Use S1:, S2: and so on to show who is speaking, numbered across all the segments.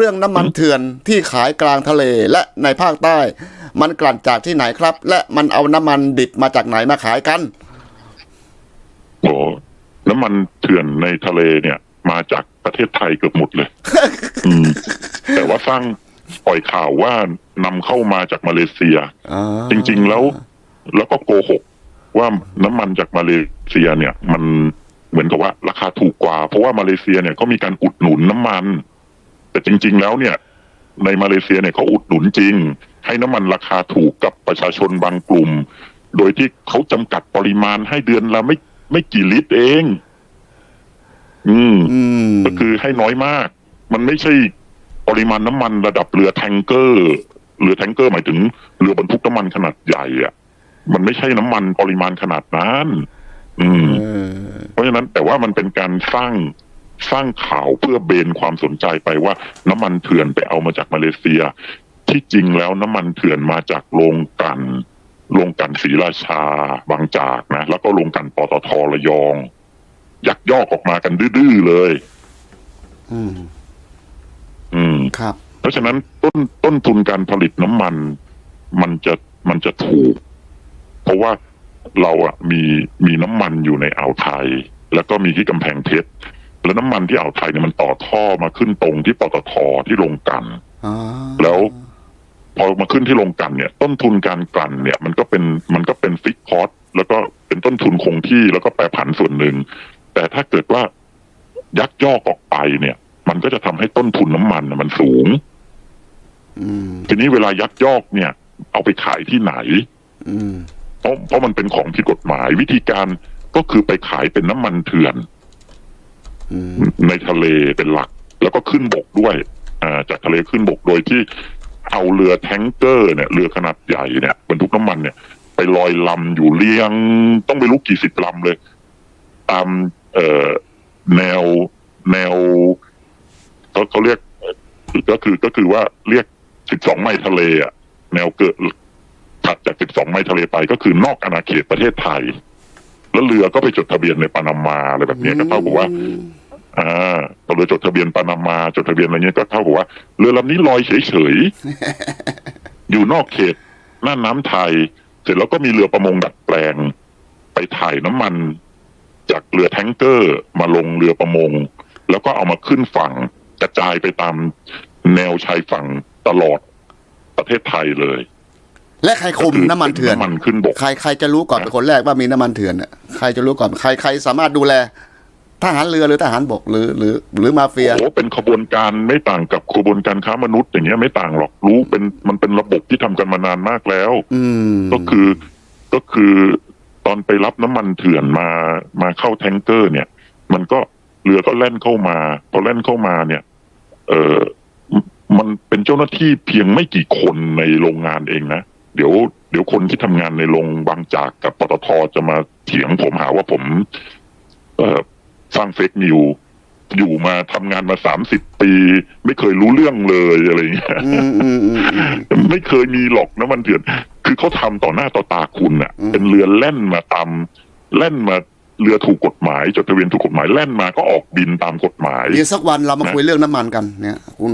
S1: เรื่องน้ำมันเถื่อนที่ขายกลางทะเลและในภาคใต้ มันกลั่นจากที่ไหนครับ และมันเอาน้ำมันดิบมาจากไหนมาขายกัน
S2: โอ้น้ำมันเถื่อนในทะเลเนี่ย มาจากประเทศไทยเกือบหมดเลย อืม แต่ว่าสร้างปล่อยข่าวว่านำเข้ามาจากมาเลเซียจริง ๆแล้ว แล้วก็โกหก ว่าน้ำมันจากมาเลเซียเนี่ย มันเหมือนกับว่า ราคาถูกกว่า เพราะว่ามาเลเซียเนี่ยเขามีการอุดหนุนน้ำมัน แต่จริง ๆ แล้วเนี่ย ในมาเลเซียเนี่ยเขาอุดหนุนจริง ให้น้ำมันราคาถูกกับประชาชนบางกลุ่ม โดยที่เขาจำกัดปริมาณให้เดือนละไม่ไม่กี่ลิตรเองอืม
S1: อืม
S2: ก็คือให้น้อยมาก มันไม่ใช่ปริมาณน้ำมันระดับเรือแทงเกอร์เรือแทงเกอร์หมายถึงเรือบรรทุกน้ำมันขนาดใหญ่อะมันไม่ใช่น้ำมันปริมาณขนาดนั้น อืม
S1: เออ
S2: เพราะฉะนั้นแต่ว่ามันเป็นการสร้าง สร้างข่าวเพื่อเบนความสนใจไปว่า น้ำมันเถื่อนไปเอามาจากมาเลเซีย ที่จริงแล้วน้ำมันเถื่อนมาจากโรงกลันโรงกลันศรีราชาบางจากนะ แล้วก็โรงกลันปตทระยอง ยักยอกออกมากันดื้อๆเลย
S1: อืม
S2: อืม
S1: ครับ
S2: เพราะฉะนั้นต้นต้นทุนการผลิตน้ำมัน มันจะมันจะถูก เพราะว่าเราอะมีมีน้ำมันอยู่ในอ่าวไทย แล้วก็มีที่กำแพงเพชร แล้วน้ำมันที่อ่าวไทยเนี่ยมันต่อท่อมาขึ้นตรงที่ปตทที่โรงกลัน
S1: อ๋อ
S2: แล้วพอมาขึ้นที่โรงกลันเนี่ย ต้นทุนการกลั่นเนี่ย มันก็เป็นมันก็เป็นฟิกคอร์สแล้วก็เป็นต้นทุนคงที่แล้วก็แปรผันส่วนหนึ่ง แต่ถ้าเกิดว่ายักยอกออกไปเนี่ย มันก็จะทำให้ต้นทุนน้ำมันน่ะมันสูง
S1: อืม
S2: ทีนี้เวลายักยอกเนี่ย เอาไปขายที่ไหน
S1: อืม
S2: เพราะเพราะมันเป็นของผิดกฎหมายวิธีการก็คือไปขายเป็นน้ำมันเถื่อน
S1: อืม
S2: ในทะเลเป็นหลัก แล้วก็ขึ้นบกด้วยอ่าจากทะเลขึ้นบกโดยที่เอาเรือแทงเกอร์เนี่ยเรือขนาดใหญ่เนี่ยบรรทุกน้ำมันเนี่ย ไปลอยลำอยู่เรียง ต้องไปรู้กี่สิบลำเลย ตามเอ่อแนวแนวเขาเขาเรียกก็คือก็คือว่าเรียกสิบสองไมล์ทะเลอะแนวเกิดถัดจากสิบสองไมล์ทะเลไปก็คือนอกอาณาเขตประเทศไทย แล้วเรือก็ไปจดทะเบียนในปานามาอะไรแบบเนี้ยก็เท่ากับว่า อ่าพอเรือจดทะเบียนปานามา จดทะเบียนอะไรเงี้ยก็เท่ากับว่าเรือลำนี้ลอยเฉยๆอยู่นอกเขตน่านน้ำไทย เสร็จแล้วก็มีเรือประมงดัดแปลง ไปถ่ายน้ำมัน จากเรือแทงเกอร์มาลงเรือประมง แล้วก็เอามาขึ้นฝั่งกระจายไปตามแนวชายฝั่งตลอดประเทศไทยเลย
S1: และใครคุมน้ำมันเถื่อน
S2: น้ำมันขึ้นบก
S1: ใครใครจะรู้ก่อนเป็นคนแรกว่ามีน้ำมันเถื่อนน่ะใครจะรู้ก่อนใครใครสามารถดูแลทหารเรือหรือทหารบกหรือหรือ หรือมาเฟีย
S2: โอ้เป็นขบวนการไม่ต่างกับขบวนการค้ามนุษย์อย่างเงี้ยไม่ต่างหรอกรู้เป็นมันเป็นระบบที่ทำกันมานานมากแล้ว
S1: อืม
S2: ก็คือก็คือตอนไปรับน้ำมันเถื่อนมามาเข้าแทงเกอร์ เนี่ย มันก็เรือก็แล่นเข้ามาพอแล่นเข้ามาเนี่ย เออมมันเป็นเจ้าหน้าที่เพียงไม่กี่คนในโรงงานเองนะ เดี๋ยวเดี๋ยวคนที่ทำงานในโรงบางจากกับปตทจะมาเถียงผมหาว่าผม เอ่อสร้างเฟกนิวอยู่มาทำงานมาสามสิบปี ไม่เคยรู้เรื่องเลยอะไรอย่างเงี้ย
S1: อืมอืมอืมอืม
S2: ไม่เคยมีหรอกน้ำมันเถื่อน คือเขาทำต่อหน้าต่อตาคุณอะ
S1: อืม
S2: เป็นเรือแล่นมาตามแล่นมาเรือถูกกฎหมายจดทะเบียนถูกกฎหมายแล่นมาก็ออกบินตามกฎหมาย
S1: เดี๋ยวสักวันเรามาคุยเรื่องน้ำมันกันเนี่ย คุณ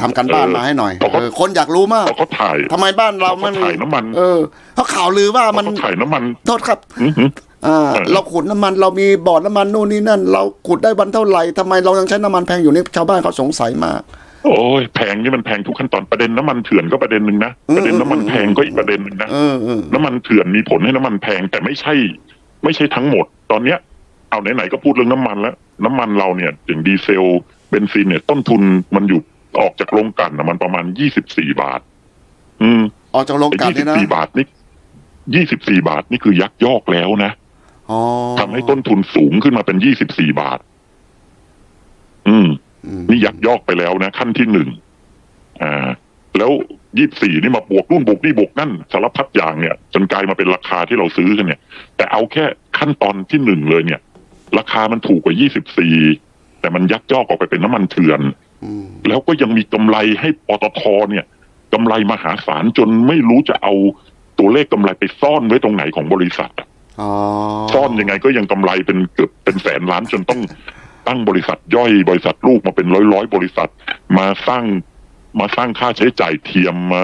S1: ทำกันบ้าน
S2: เออ
S1: มาให้หน่อย
S2: เพราะเขา
S1: เออคนอยากรู้มาก
S2: พอเขาถ่าย
S1: ทำไมบ้านเรา
S2: พอ
S1: มัน
S2: เขาถ่ายน้ำมัน
S1: เออเพราะข่าวลือว่า
S2: พอ
S1: มัน
S2: เขาถ่ายน้ำมัน
S1: โทษครับ
S2: อื้อหือ
S1: อ่า
S2: เออ
S1: เราขุดน้ำมันเรามีบ่อน้ำมันนู่นนี่นั่น เราขุดได้วันเท่าไหร่ทำไมเรายังใช้น้ำมันแพงอยู่นี่ชาวบ้านเขาสงสัยมาก
S2: โอ้ยแพงนี่มันแพงทุกขั้นตอนประเด็นน้ำมันเถื่อนก็ประเด็นหนึ่งนะ
S1: อืม
S2: ประเด็นน้ำมันแพงก็อีกประเด็นหนึ่งนะ
S1: เออเออ
S2: น้ำมันเถื่อนมีผลให้น้ำมันแพงแต่ไม่ใช่ ไม่ใช่ทั้งหมด ตอนเนี้ย เอาไหนๆก็พูดเรื่องน้ำมันแล้ว น้ำมันเราเนี่ยอย่างดีเซลเบนซินเนี่ยต้นทุนมันอยู่ ออกจากโรงกลั่นนะมันประมาณยี่สิบสี่บาท อืม
S1: ออกจากโรงกลั่น
S2: ยี่สิ
S1: เนี่ยนะ
S2: บสี่บาทนี่ยี่สิบสี่บาทนี่คือยักยอกแล้วนะ
S1: อ๋อ
S2: ทำให้ต้นทุนสูงขึ้นมาเป็นยี่สิบสี่บาทอืม
S1: อืม
S2: นี่ยักยอกไปแล้วนะ ขั้นที่หนึ่งอ่า แล้วยี่สี่นี่มาบวกนู่นบวกนี่บวกนั่นสารพัดอย่างเนี่ย จนกลายมาเป็นราคาที่เราซื้อกันเนี่ย แต่เอาแค่ขั้นตอนที่หนึ่งเลยเนี่ย ราคามันถูกกว่ายี่สิบสี่แต่มันยักยอกออกไปเป็นน้ำมันเถื่อน
S1: อืม
S2: แล้วก็ยังมีกำไรให้ปตทเนี่ยกำไรมหาศาลจนไม่รู้จะเอาตัวเลขกำไรไปซ่อนไว้ตรงไหนของบริษัทอะ
S1: อ๋อ
S2: ซ่อนยังไงก็ยังกำไรเป็นเกือบเป็นแสนล้านจนต้องตั้งบริษัทย่อยบริษัทลูกมาเป็นร้อยร้อยๆบริษัท มาสร้างมาสร้างค่าใช้จ่ายเทียมมา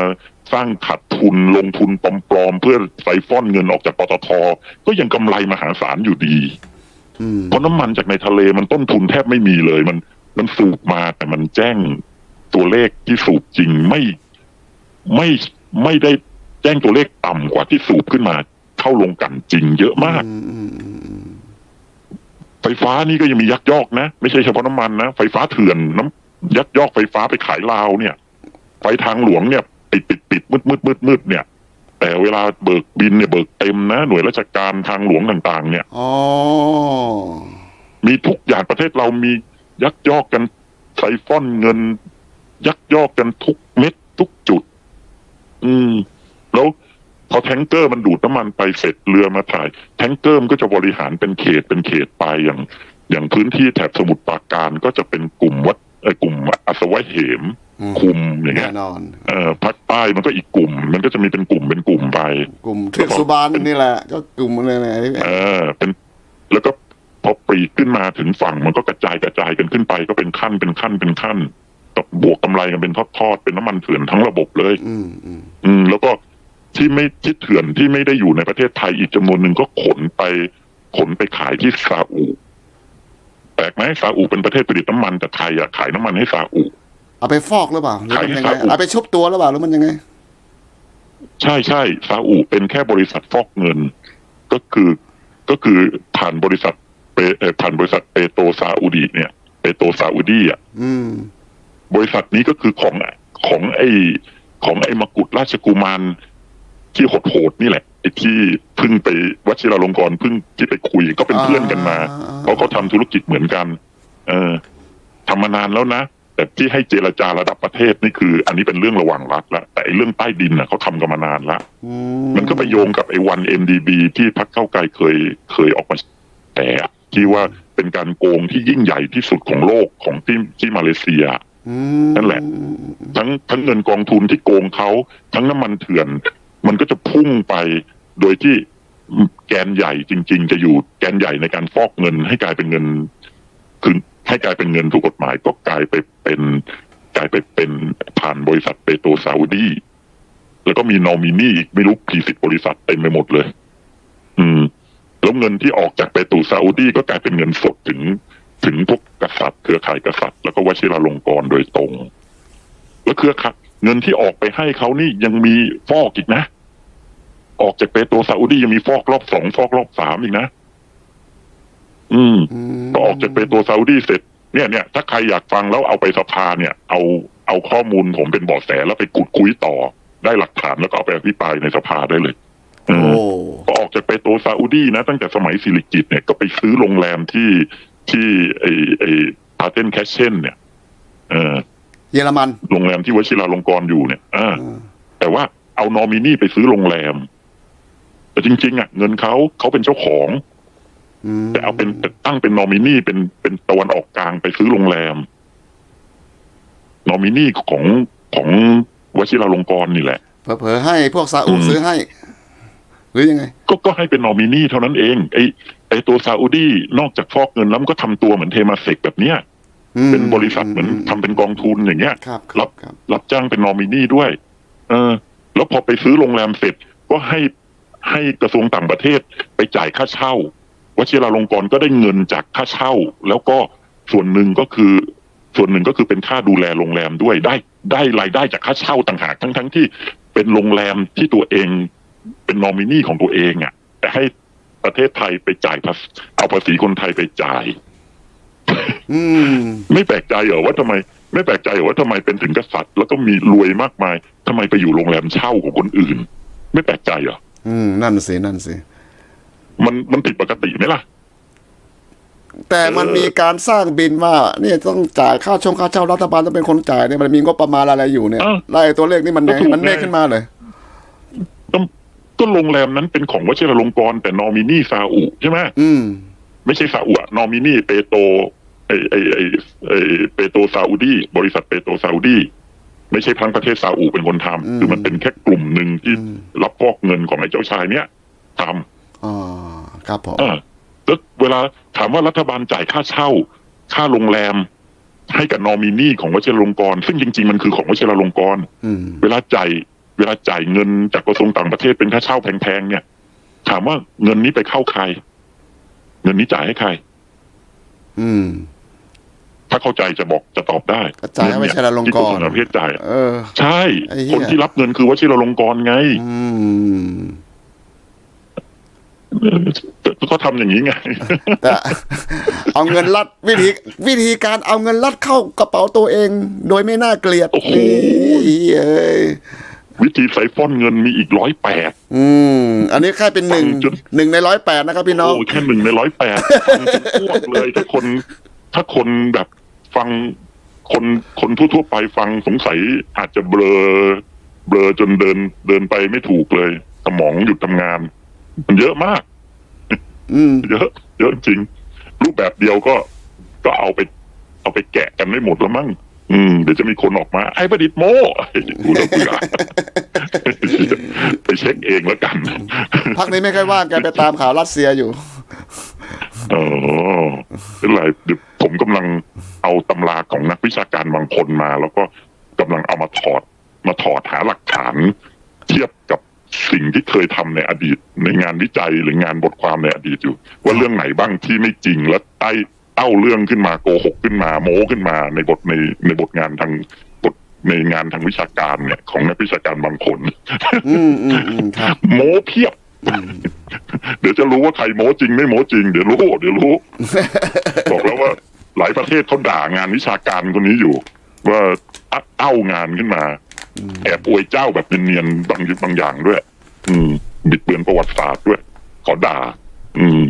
S2: สร้างขาดทุนลงทุนปลอมๆเพื่อไซฟอนเงินออกจากปตทก็ยังกำไรมหาศาลอยู่ดี
S1: อืม
S2: เพราะน้ำมันจากในทะเลมันต้นทุนแทบไม่มีเลยมัน มันสูบมาแต่มันแจ้งตัวเลขที่สูบจริงไม่ไม่ไม่ได้แจ้งตัวเลขต่ำกว่าที่สูบขึ้นมา เข้าลงกลันจริงเยอะมาก
S1: อืมอืมอืมอืม
S2: ไฟฟ้านี่ก็ยังมียักยอกนะ ไม่ใช่เฉพาะน้ำมันนะ ไฟฟ้าเถื่อนน้ำยักยอกไฟฟ้าไปขายลาวเนี่ย ไฟทางหลวงเนี่ยปิดปิดปิดมืดมืดมืดมืดเนี่ย แต่เวลาเบิกบินเนี่ยเบิกเต็มนะ หน่วยราชการทางหลวงต่าง ๆ เนี่ย
S1: อ๋อ
S2: มีทุกอย่างประเทศเรามี ยักยอกกันไซฟอนเงิน ยักยอกกันทุกเม็ดทุกจุด อืม แล้วพอแทงเกอร์มันดูดน้ำมันไปเสร็จเรือมาถ่าย แทงเกอร์มันก็จะบริหารเป็นเขตเป็นเขตไปอย่าง อย่างพื้นที่แถบสมุทรปราการก็จะเป็นกลุ่มวัดเอ่อกลุ่มอัศวะเหม
S1: อืม
S2: คุมอย่างเงี้
S1: แน่
S2: ย
S1: นอน
S2: เอ่อภาคใต้มันก็อีกกลุ่ม มันก็จะมีเป็นกลุ่มเป็นกลุ่มไป
S1: กลุ่มเทือกสุบานนี่แหละ ก็กลุ่มอะไรนะ
S2: เออเป็น แล้วก็ พอปรีขึ้นมาถึงฝั่งมันก็กระจายกระจายกันขึ้นไป ก็เป็นขั้นเป็นขั้นเป็นขั้นตบบวกกำไรกันเป็นทอดๆเป็นน้ำมันเถื่อนทั้งระบบเลย
S1: อืมอืม
S2: อืมแล้วก็ที่ไม่ที่เถื่อนที่ไม่ได้อยู่ในประเทศไทยอีกจำนวนหนึ่งก็ขนไปขนไปขายที่ซาอุแปลกไหมซาอุเป็นประเทศผลิตน้ำมันแต่ไทยอะขายน้ำมันให้ซาอุ
S1: เอาไปฟอกหรือเปล่าหรือมันยังไง
S2: ขายให้ซาอุ
S1: เอาไปชุบตัวหรือเปล่าหรือมันยังไง
S2: ใช่ใช่ซาอุเป็นแค่บริษัทฟอกเงิน ก็คือก็คือผ่านบริษัท เปเอ่อผ่านบริษัทเปโตรซาอุดีเนี่ยเปโตรซาอุดีอะ
S1: อืม
S2: บริษัทนี้ก็คือของของไอ้ของไอ้มกุฎราชกุมารที่โหดๆนี่แหละไอ้ที่เพึ่งไปวชิราลงกรณ์เพึ่งที่ไปคุยก็เป็นเพื่อนกันมา
S1: อ่า
S2: เพราะเขาทำธุรกิจเหมือนกัน เออทำมานานแล้วนะแต่ที่ให้เจรจาระดับประเทศนี่คือ อันนี้เป็นเรื่องระหว่างรัฐแล้วแต่ไอ้เรื่องใต้ดินน่ะเขาทำกันมานานแล้ว
S1: อื
S2: มันก็ไปโยงกับไอ้วัน MDB ที่พรรคเก้าวไกลเคยเคยออกมาแต่ ที่ว่าเป็นการโกงที่ยิ่งใหญ่ที่สุดของโลกของที่ที่มาเลเซีย
S1: อืม
S2: นั่นแหละ ทั้งทั้งเงินกองทุนที่โกงเขาทั้งน้ำมันเถื่อน มันก็จะพุ่งไปโดยที่แกนใหญ่จริง ๆ จะอยู่แกนใหญ่ในการฟอกเงินให้กลายเป็นเงินคือให้กลายเป็นเงินถูกกฎหมายก็กลายไปเป็นกลายไปเป็นผ่านบริษัทเปโตรซาอุดีแล้วก็มีนอมินีอีกไม่รู้กี่สิบบริษัทเต็มไปหมดเลยอืม แล้วเงินที่ออกจากเปโตรซาอุดีก็กลายเป็นเงินสดถึงถึงพวกกษัตริย์เครือข่ายกษัตริย์ แล้วก็วชิราลงกรณ์โดยตรง แล้วเครือข่ายเงินที่ออกไปให้เขานี่ยังมีฟอกอีกนะ ออกจากเปโตรซาอุดียังมีฟอกรอบสองฟอกรอบสามอีกนะ อืม
S1: อืม
S2: พอออกจากเปโตรซาอุดีเสร็จเนี่ยเนี่ยถ้าใครอยากฟังแล้วเอาไปสภาเนี่ย เอาเอาข้อมูลผมเป็นเบาะแสแล้วไปกุดคุยต่อ ได้หลักฐานแล้วก็เอาไปอภิปรายในสภาได้เลย เอ
S1: โอ้
S2: อพอออกจากเปโตรซาอุดีนะตั้งแต่สมัยสิริกิตเนี่ยก็ไปซื้อโรงแรมที่ที่ไอไอพาเทนแคชเชนเนี่ยเออ
S1: เยอรมัน
S2: โรงแรมที่วชิราลงกรณ์อยู่เนี่ยอ่า
S1: อ่า
S2: แต่ว่าเอานอมินีไปซื้อโรงแรม แต่จริง ๆ อะ เงินเขาเขาเป็นเจ้าของ
S1: อืม
S2: แต่เอาเป็นแต่ตั้งเป็นนอมินีเป็นเป็นตะวันออกกลางไปซื้อโรงแรม นอมินีของของวชิราลงกรณ์นี่แหละ
S1: เผลอๆให้พวกซาอุ
S2: อืม
S1: ซื้อให้ หรือยังไง
S2: ก็ก็ให้เป็นนอมินีเท่านั้นเอง ไอไอตัวซาอุดีนอกจากฟอกเงินแล้วมันก็ทำตัวเหมือนเทมาเซกแบบเนี้ย
S1: อืม
S2: เป็นบริษัทเหมือนทำเป็นกองทุนอย่างเงี้ย
S1: ครับค
S2: รั
S1: รับบครับ
S2: รับจ้างเป็นนอมินีด้วย เออ แล้วพอไปซื้อโรงแรมเสร็จก็ให้ให้กระทรวงต่างประเทศไปจ่ายค่าเช่าวชิราลงกรณ์ก็ได้เงินจากค่าเช่า แล้วก็ส่วนหนึ่งก็คือ ส่วนหนึ่งก็คือเป็นค่าดูแลโรงแรมด้วยได้ได้รายได้จากค่าเช่าต่างหากทั้งทั้งที่เป็นโรงแรมที่ตัวเอง เป็นนอมินีของตัวเองอะ่ะ แต่ให้ประเทศไทยไปจ่ายภาษีเอาภาษีคนไทยไปจ่าย
S1: อืม
S2: ไม่แปลกใจเหรอว่าทำไม ไม่แปลกใจเหรอว่าทำไมเป็นถึงกษัตริย์ แล้วก็มีรวยมากมายทำไมไปอยู่โรงแรมเช่าของคนอื่น ไม่แปลกใจเหรอ
S1: อืม นั่นสินั่นสิ
S2: มันมันผิดปกติไหมล่ะ
S1: แต่มันมีการสร้างบินว่า เนี่ยต้องจ่ายค่าชงค่าเช่ารัฐบาลต้องเป็นคนจ่ายเนี่ยมันมีงบประมาณอะไรอยู่เนี่ย
S2: อ้าว
S1: ไล่ตัวเลขนี่มัน
S2: ก็ถูก
S1: มันเมฆ
S2: ไง
S1: ขึ้นมาเลย
S2: ก็ ก็โรงแรมนั้นเป็นของวชิรลงกรณ์แต่นอมินีซาอุใช่ไหม
S1: อืม
S2: ไม่ใช่ซาอุอะนอมินีเปโตรไอไอไอไอเปโตรซาอุดีบริษัทเปโตรซาอุดีไม่ใช่ทั้งประเทศซาอุเป็นคนทำ
S1: อืม
S2: คือมันเป็นแค่กลุ่มหนึ่งที่
S1: อืม
S2: รับฟอกเงินของไอ้เจ้าชายเนี้ยทำ
S1: อ๋อครับผม
S2: อ่าแล้วเวลาถามว่ารัฐบาลจ่ายค่าเช่า ค่าโรงแรม ให้กับนอมินีของวชิรลงกรณ์ซึ่งจริง ๆ มันคือของวชิรลงกรณ์
S1: อืม
S2: เวลาจ่าย เวลาจ่ายเงินจากกระทรวงต่างประเทศเป็นค่าเช่าแพงๆเนี่ย ถามว่าเงินนี้ไปเข้าใคร เงินนี้จ่ายให้ใคร
S1: อืม
S2: ถ้าเข้าใจจะบอกจะตอบได้
S1: ก็จ่ายให้วชิรลงกรณ์
S2: ที่กระทรวงต่างประเทศจ่าย
S1: เออ
S2: ใช่
S1: ไอ้เหี้ย
S2: คนที่รับเงินคือวชิรลงกรณ์ไง
S1: อืม
S2: ก็ทำอย่างนี้ไง
S1: แต่เอาเงินรัดวิธี วิธีการเอาเงินรัดเข้ากระเป๋าตัวเอง โดยไม่น่าเกลียด
S2: โอ้โห
S1: นี่เอ้ย
S2: วิธีใส่ฟ้อนเงินมีอีกร้อยแปด
S1: อืม อันนี้แค่เป็นหนึ่ง
S2: ฟังจน
S1: หนึ่งในร้อยแปดนะครับพี่น้อง
S2: โอ้แค่หนึ่งในร้อยแปดพวกเลยถ้าคน ถ้าคนแบบฟังคนคนทั่วๆไปฟังสงสัยอาจจะเบลอ เบลอจนเดินเดินไปไม่ถูกเลย สมองหยุดทำงาน มันเยอะมาก
S1: อืม
S2: เยอะ เยอะจริง รูปแบบเดียวก็ก็เอาไป เอาไปแกะกันไม่หมดแล้วมั้ง อืมเดี๋ยวจะมีคนออกมา ไอ้ประดิษฐ์โมกูจะเบื่อไปเช็คเองแล้วกัน
S1: พักนี้ไม่ค่อยว่างแกไปตามข่าวรัสเซียอยู่
S2: เออเป็นไรเดี๋ยวผมกำลังเอาตำราของนักวิชาการบางคนมา แล้วก็กำลังเอามาถอด มาถอดหาหลักฐาน เทียบกับสิ่งที่เคยทำในอดีต ในงานวิจัยหรืองานบทความในอดีตอยู่ ว่าเรื่องไหนบ้างที่ไม่จริงและใต้ เต้าเรื่องขึ้นมาโกหกขึ้นมา โม้ขึ้นมาในบทในในบทงานทางบทในงานทางวิชาการเนี่ย ของนักวิชาการบางคน
S1: อืมอืมอืมครับ
S2: โม้เพียบ เดี๋ยวจะรู้ว่าใครโม้จริงไม่โม้จริงเดี๋ยวรู้เดี๋ยวรู้บอกแล้วว่า หลายประเทศเขาด่างานวิชาการคนนี้อยู่ ว่าอัดเอ้างานขึ้นมาแอบอวยเจ้าแบบเนียนๆบางบางอย่างด้วย อืมบิดเบือนประวัติศาสตร์ด้วย ขอด่า อืม